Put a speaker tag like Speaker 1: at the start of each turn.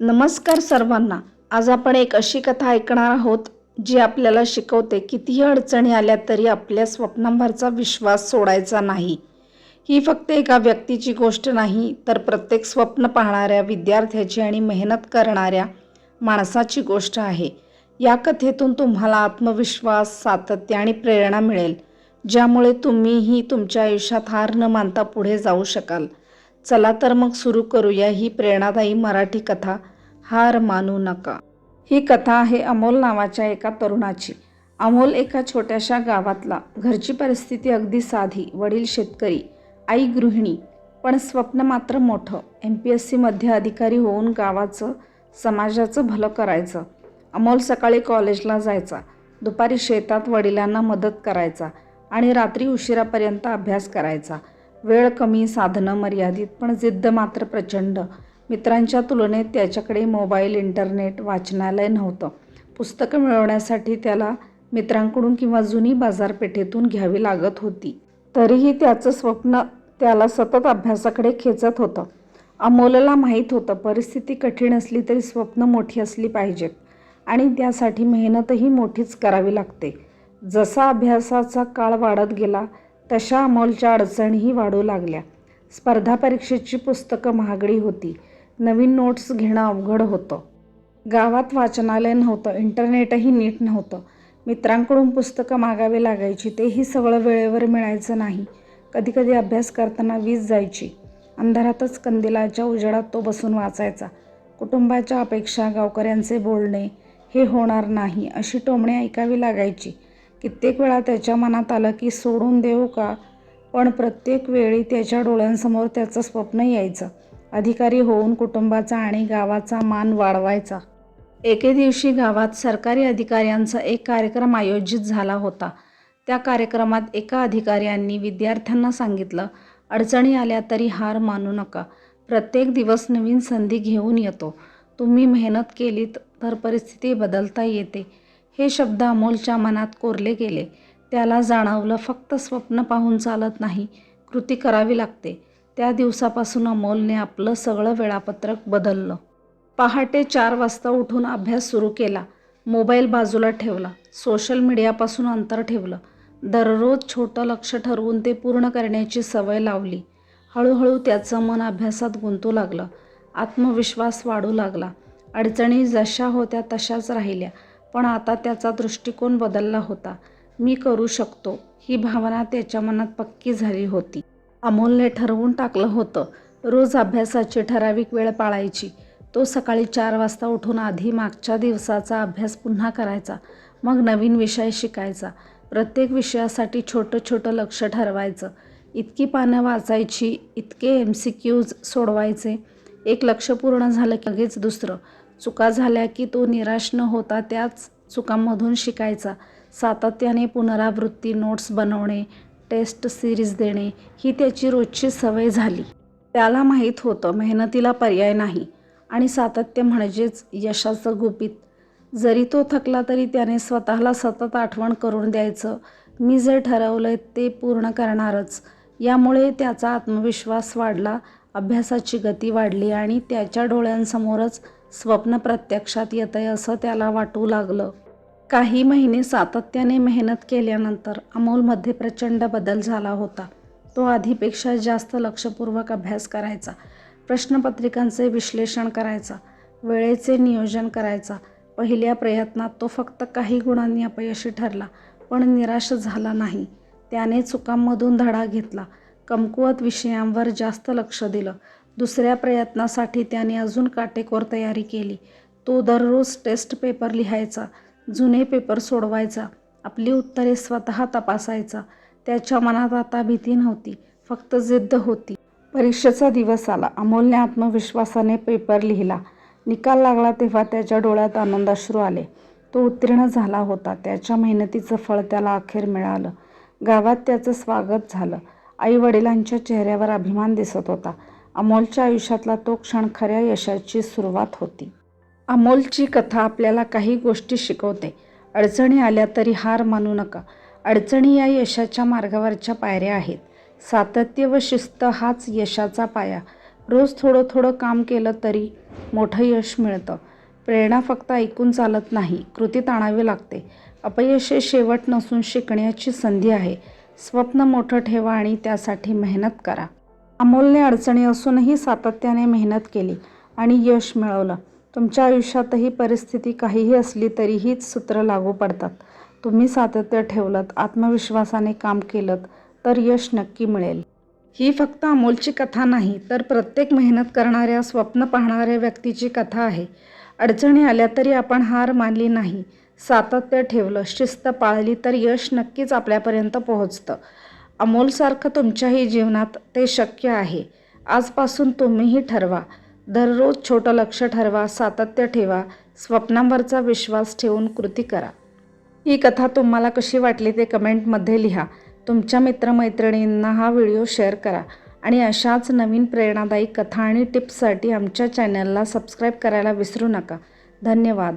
Speaker 1: नमस्कार सर्वांना. आज आपण एक अशी कथा ऐकणार आहोत जी आपल्याला शिकवते कितीही अडचणी आल्या तरी आपल्या स्वप्नांवरचा विश्वास सोडायचा नाही. ही फक्त एका व्यक्तीची गोष्ट नाही तर प्रत्येक स्वप्न पाहणाऱ्या विद्यार्थ्याची आणि मेहनत करणाऱ्या माणसाची गोष्ट आहे. या कथेतून तुम्हाला आत्मविश्वास सातत्य आणि प्रेरणा मिळेल ज्यामुळे तुम्हीही तुमच्या आयुष्यात हार न मानता पुढे जाऊ शकाल. चला तर मग सुरू करूया ही प्रेरणादायी मराठी कथा हार मानू नका. ही कथा आहे अमोल नावाच्या एका तरुणाची. अमोल एका छोट्याशा गावातला. घरची परिस्थिती अगदी साधी वडील शेतकरी आई गृहिणी पण स्वप्न मात्र मोठं. एम पी एस सीमध्ये अधिकारी होऊन गावाचं समाजाचं भलं करायचं. अमोल सकाळी कॉलेजला जायचा. दुपारी शेतात वडिलांना मदत करायचा आणि रात्री उशिरापर्यंत अभ्यास करायचा. वेळ कमी साधनं मर्यादित पण जिद्द मात्र प्रचंड. मित्रांच्या तुलनेत त्याच्याकडे मोबाईल इंटरनेट वाचनालय नव्हतं. पुस्तकं मिळवण्यासाठी त्याला मित्रांकडून किंवा जुनी बाजारपेठेतून घ्यावी लागत होती. तरीही त्याचं स्वप्न त्याला सतत अभ्यासाकडे खेचत होतं. अमोलला माहीत होतं परिस्थिती कठीण असली तरी स्वप्न मोठी असली पाहिजेत. आणि त्यासाठी मेहनतही मोठीच करावी लागते. जसा अभ्यासाचा काळ वाढत गेला तशा अमोलच्या अडचणीही वाढू लागल्या. स्पर्धा परीक्षेची पुस्तकं महागडी होती. नवीन नोट्स घेणं अवघड होतं. गावात वाचनालय नव्हतं इंटरनेटही नीट नव्हतं. मित्रांकडून पुस्तकं मागावी लागायची तेही सगळं वेळेवर मिळायचं नाही. कधीकधी अभ्यास करताना वीज जायची. अंधारातच कंदिलाच्या उजेडात तो बसून वाचायचा. कुटुंबाच्या अपेक्षा गावकऱ्यांचे बोलणे हे होणार नाही अशी टोमणे ऐकावी लागायची. कित्येक वेळा त्याच्या मनात आलं की सोडून देऊ का? पण प्रत्येक वेळी त्याच्या डोळ्यांसमोर त्याचं स्वप्न यायचं. अधिकारी होऊन कुटुंबाचा आणि गावाचा मान वाढवायचा. एके दिवशी गावात सरकारी अधिकाऱ्यांचा एक कार्यक्रम आयोजित झाला होता. त्या कार्यक्रमात एका अधिकाऱ्यांनी विद्यार्थ्यांना सांगितलं अडचणी आल्या तरी हार मानू नका. प्रत्येक दिवस नवीन संधी घेऊन येतो. तुम्ही मेहनत केलीत तर परिस्थिती बदलता येते. हे शब्द अमोलच्या मनात कोरले गेले. त्याला जाणवलं फक्त स्वप्न पाहून चालत नाही कृती करावी लागते. त्या दिवसापासून अमोलने आपलं सगळं वेळापत्रक बदललं. पहाटे चार वाजता उठून अभ्यास सुरू केला. मोबाईल बाजूला ठेवला. सोशल मीडियापासून अंतर ठेवलं. दररोज छोटं लक्ष ठरवून ते पूर्ण करण्याची सवय लावली. हळूहळू त्याचं मन अभ्यासात गुंतू लागलं. आत्मविश्वास वाढू लागला. अडचणी जशा होत्या तशाच राहिल्या. पण आता त्याचा दृष्टिकोन बदलला होता. मी करू शकतो. ही भावना त्याच्या मनात पक्की झाली होती. अमोलने ठरवून टाकलं होतं. रोज अभ्यासाची ठराविक वेळ पाळायची. तो सकाळी चार वाजता उठून आधी मागच्या दिवसाचा अभ्यास पुन्हा करायचा. मग नवीन विषय शिकायचा. प्रत्येक विषयासाठी छोटं छोटं लक्ष ठरवायचं. इतकी पानं वाचायची इतके एम सी क्यूज सोडवायचे. एक लक्ष पूर्ण झालं की लगेच दुसरं. चुका झाल्या की तो निराश न होता त्याच चुकांमधून शिकायचा. सातत्याने पुनरावृत्ती नोट्स बनवणे टेस्ट सिरीज देणे ही त्याची रोजची सवय झाली. त्याला माहीत होतं मेहनतीला पर्याय नाही. आणि सातत्य म्हणजेच यशाचं गुपित. जरी तो थकला तरी त्याने स्वतःला सतत आठवण करून द्यायचं मी जे ठरवलं ते पूर्ण करणारच. यामुळे त्याचा आत्मविश्वास वाढला अभ्यासाची गती वाढली आणि त्याच्या डोळ्यांसमोरच स्वप्न प्रत्यक्षात येतं आहे असं त्याला वाटू लागलं. काही महिने सातत्याने मेहनत केल्यानंतर अमोलमध्ये प्रचंड बदल झाला होता. तो आधीपेक्षा जास्त लक्षपूर्वक अभ्यास करायचा प्रश्नपत्रिकांचे विश्लेषण करायचा वेळेचे नियोजन करायचा. पहिल्या प्रयत्नात तो फक्त काही गुणांनी अपयशी ठरला पण निराश झाला नाही. त्याने चुकांमधून धडा घेतला कमकुवत विषयांवर जास्त लक्ष दिलं दुसऱ्या प्रयत्नासाठी त्याने अजून काटेकोर तयारी केली. तो दररोज टेस्ट पेपर लिहायचा जुने पेपर सोडवायचा आपली उत्तरे स्वतः तपासायचा. त्याच्या मनात आता भीती नव्हती फक्त जिद्द होती. परीक्षेचा दिवस आला. अमोलने आत्मविश्वासाने पेपर लिहिला. निकाल लागला तेव्हा त्याच्या डोळ्यात आनंदाश्रू आले. तो उत्तीर्ण झाला होता. त्याच्या मेहनतीचं फळ त्याला अखेर मिळालं. गावात त्याचं स्वागत झालं. आई वडिलांच्या चेहऱ्यावर अभिमान दिसत होता. अमोलच्या आयुष्यातला तो क्षण खऱ्या यशाची सुरुवात होती. अमोलची कथा आपल्याला काही गोष्टी शिकवते. अडचणी आल्या तरी हार मानू नका. अडचणी या यशाच्या मार्गावरच्या पायऱ्या आहेत. सातत्य व शिस्त हाच यशाचा पाया. रोज थोडं थोडं काम केलं तरी मोठं यश मिळतं. प्रेरणा फक्त ऐकून चालत नाही कृतीत आणावी लागते. अपयश हे शेवट नसून शिकण्याची संधी आहे. स्वप्न मोठं ठेवा आणि त्यासाठी मेहनत करा. अमोलने अडचणी असूनही सातत्याने मेहनत केली आणि यश मिळवलं. तुमच्या आयुष्यातही परिस्थिती काहीही असली तरी हीच सूत्र लागू पडतात. तुम्ही सातत्य ठेवलं आत्मविश्वासाने काम केलं तर यश नक्की मिळेल. ही फक्त अमोलची कथा नाही तर प्रत्येक मेहनत करणाऱ्या स्वप्न पाहणाऱ्या व्यक्तीची कथा आहे. अडचणी आल्या तरी आपण हार मानली नाही. सातत्य ठेवलं शिस्त पाळली तर यश नक्कीच आपल्यापर्यंत पोहोचतं. अमोलसारखं तुमच्याही जीवनात ते शक्य आहे. आजपासून तुम्हीही ठरवा. दररोज छोटं लक्ष ठरवा सातत्य ठेवा स्वप्नांवरचा विश्वास ठेवून कृती करा. ही कथा तुम्हाला कशी वाटली ते कमेंटमध्ये लिहा. तुमच्या मित्रमैत्रिणींना हा व्हिडिओ शेअर करा आणि अशाच नवीन प्रेरणादायी कथा आणि टिप्ससाठी आमच्या चॅनलला सबस्क्राईब करायला विसरू नका. धन्यवाद.